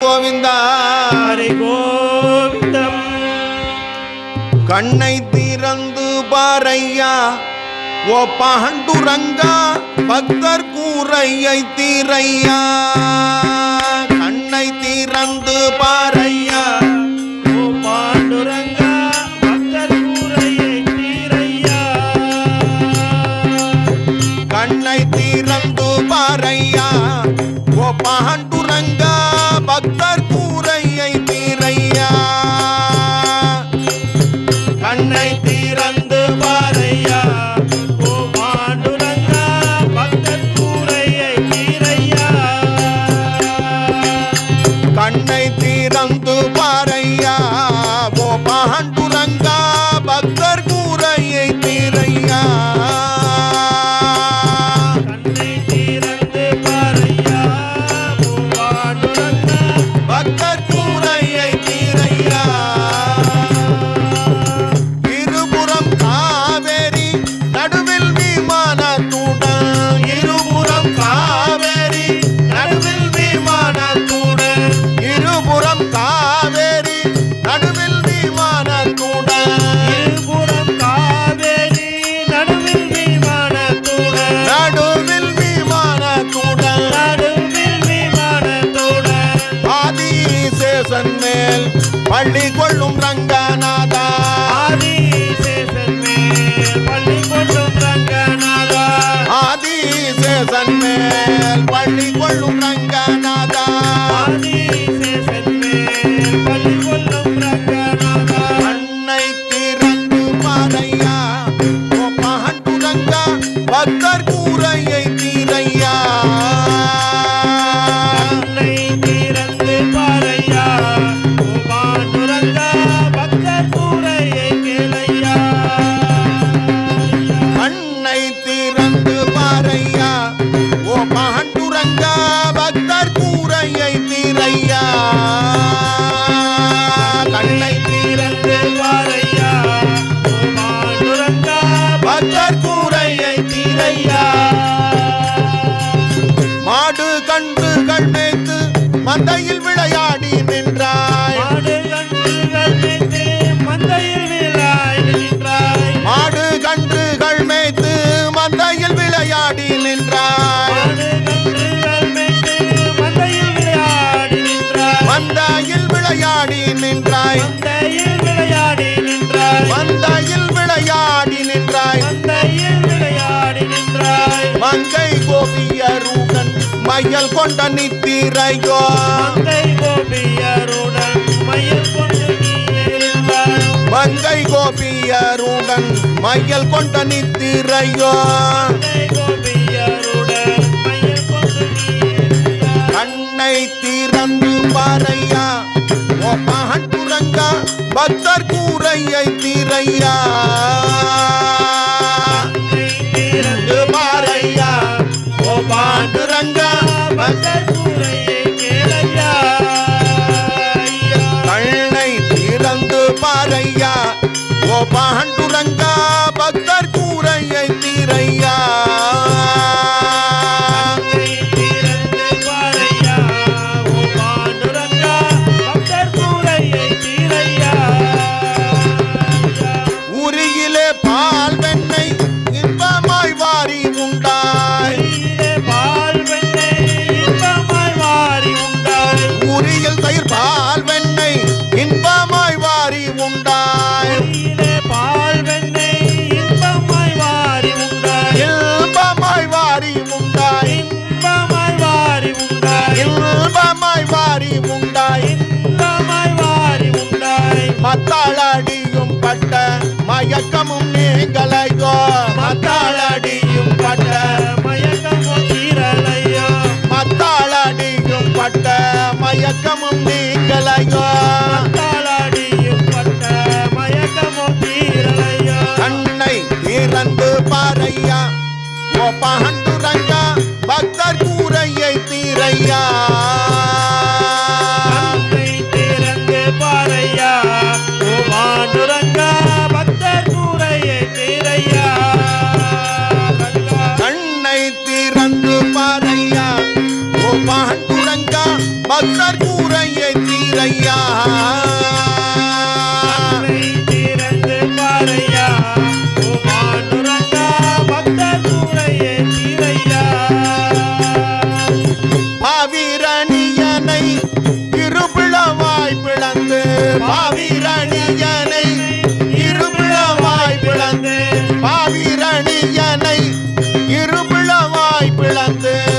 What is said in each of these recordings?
கோவிந்தா கோவிந்தம். கண்ணை திறந்து பாறையா ஓ பாண்டுரங்கா பக்தர் கூரையை தீரையா. கண்ணை திறந்து பாறை கண்ணை தீரந்து பாறையா ஓ பாண்டு Thank you. நின்றாய். விளையாடி நின்றாய். மந்தையில் விளையாடி நின்றாய். மந்தையில் விளையாடி நின்றாய். மங்கை கோபியருடன் மையல் கொண்ட நித்திரையோ. மங்கை கோபியருடன் மையல் கொண்ட மங்கை கோபியருடன் மையல் கொண்ட நித்திரையோ. கண்ணை திறந்து பாறையா. மகன் துறங்கா பக்தர் கூரையை தீரையா. பாரையா ஓ பாண்டுரங்கா பக்தர் கூரையை தீரையா. கண்ணை திறந்து பாரையா மயக்கமும் நீங்களையோ மத்தாளடியும் பட்ட மயக்கமும் நீரலையோ மத்தாளடியும் பட்ட மயக்கமும் நீங்களையோ மத்தாளடியும் பட்ட மயக்கமும் நீரலையோ கண்ணை திறந்து பாறையா ஓ பகண்டுரங்கா பக்தர் கூரையை தீரையா. பாகன் குடங்கா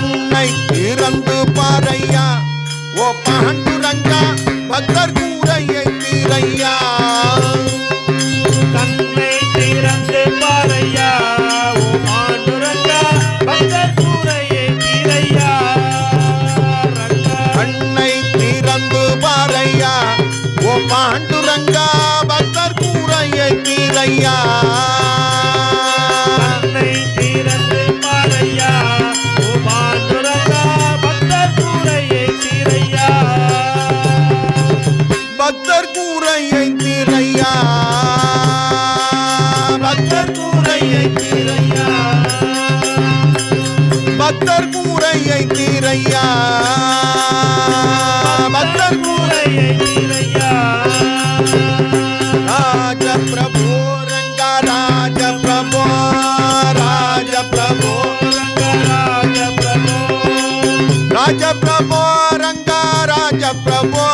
நரசிம்மா கண்ணை திறந்து பாரையா? ஓ பாண்டுரங்கா பக்தர்கள் கூரையை தீரையா? பக்தர் கூரையை தீரையா? பக்தர் கூரையை தீரையா? பக்தர் கூரையை ప్రభో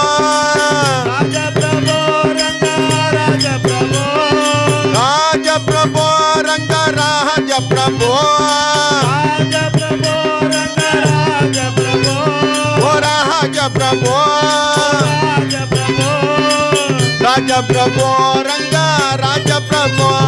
రాజ ప్రభో రంగ రాజ ప్రభో రాజ ప్రభో రంగ రాజ ప్రభో రాజ ప్రభో రంగ రాజ రాజ ప్రభో